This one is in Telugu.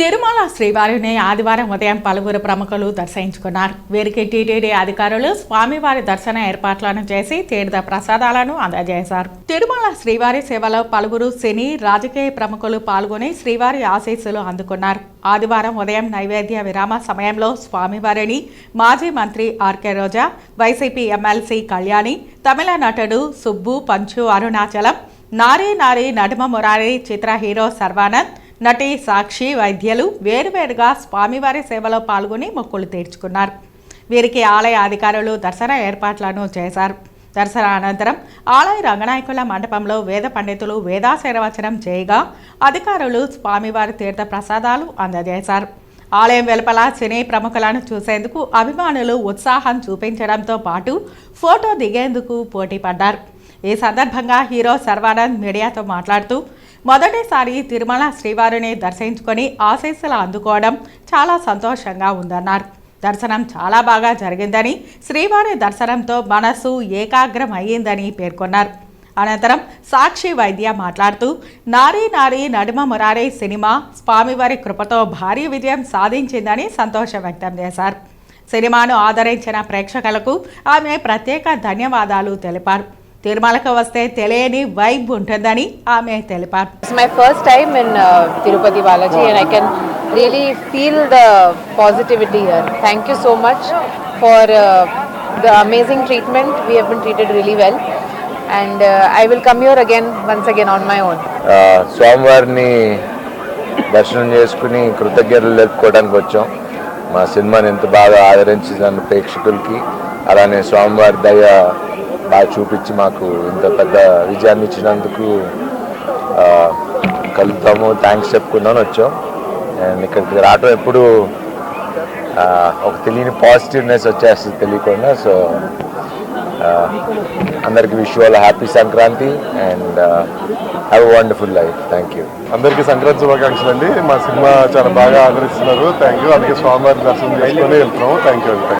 తిరుమల శ్రీవారిని ఆదివారం ఉదయం పలువురు ప్రముఖులు దర్శించుకున్నారు. వీరికి టీటీడీ అధికారులు స్వామివారి దర్శన ఏర్పాట్లను చేసి తీర్థ ప్రసాదాలను అందజేశారు. తిరుమల శ్రీవారి సేవలో పలువురు సినీ రాజకీయ ప్రముఖులు పాల్గొని శ్రీవారి ఆశీస్సులు అందుకున్నారు. ఆదివారం ఉదయం నైవేద్య విరామ సమయంలో స్వామివారిని మాజీ మంత్రి RK Roja YCP MLC Kalyani తమిళ నటుడు సుబ్బు పంచు అరుణాచలం నారీ నారీ నడుమ మురారి చిత్ర హీరో సర్వానంద్ నటి సాక్షి వైద్యులు వేరువేరుగా స్వామివారి సేవలో పాల్గొని మొక్కులు తీర్చుకున్నారు. వీరికి ఆలయ అధికారులు దర్శన ఏర్పాట్లను చేశారు. దర్శన అనంతరం ఆలయ రంగనాయకుల మండపంలో వేద పండితులు వేదాశీర్వచనం చేయగా అధికారులు స్వామివారి తీర్థ ప్రసాదాలు అందజేశారు. ఆలయం వెలుపల సినీ ప్రముఖులను చూసేందుకు అభిమానులు ఉత్సాహం చూపించడంతో పాటు ఫోటో దిగేందుకు పోటీ పడ్డారు ఈ సందర్భంగా హీరో సర్వానంద్ మీడియాతో మాట్లాడుతూ మొదటిసారి తిరుమల శ్రీవారిని దర్శించుకొని ఆశీస్సులు అందుకోవడం చాలా సంతోషంగా ఉందన్నారు. దర్శనం చాలా బాగా జరిగిందని శ్రీవారి దర్శనంతో మనస్సు ఏకాగ్రం అయ్యిందని పేర్కొన్నారు. అనంతరం సాక్షి వైద్య మాట్లాడుతూ నారీ నారీ నడుమ మురారి సినిమా స్వామివారి కృపతో భారీ విజయం సాధించిందని సంతోషం వ్యక్తం చేశారు. సినిమాను ఆదరించిన ప్రేక్షకులకు ఆమె ప్రత్యేక ధన్యవాదాలు తెలిపారు. తిరుమలకు వస్తే తెలియని వైబ్ ఉంటుందని ఆమె తెలిపారు. My first time in Tirupati Balaji and I can really feel the positivity here thank you so much for the amazing treatment we have been treated really well and I will come your again once again on my own స్వామివారిని దర్శనం చేసుకుని కృతజ్ఞతలు జరుపుకోవడానికి వచ్చాం. మా సినిమాని ఎంత బాగా ఆదరించింది ప్రేక్షకులకి. అలానే స్వామివారి దయ బాగా చూపించి మాకు ఇంత పెద్ద విజయాన్ని ఇచ్చినందుకు కలుద్దాము కలుపుతాము థ్యాంక్స్ చెప్పుకుందామని వచ్చాం. అండ్ ఇక్కడికి రావటం ఎప్పుడు ఒక తెలియని పాజిటివ్నెస్ వచ్చేస్తుంది తెలియకుండా. సో అందరికి wish all happy Sankranti and have wonderful life thank you అందరికీ సంక్రాంతి శుభాకాంక్షలు అండి. మా సినిమా చాలా బాగా ఆదరిస్తున్నారు. థ్యాంక్ యూ అందుకే స్వామివారి దర్శనం చేసుకొని వెళ్తున్నాము. Thank you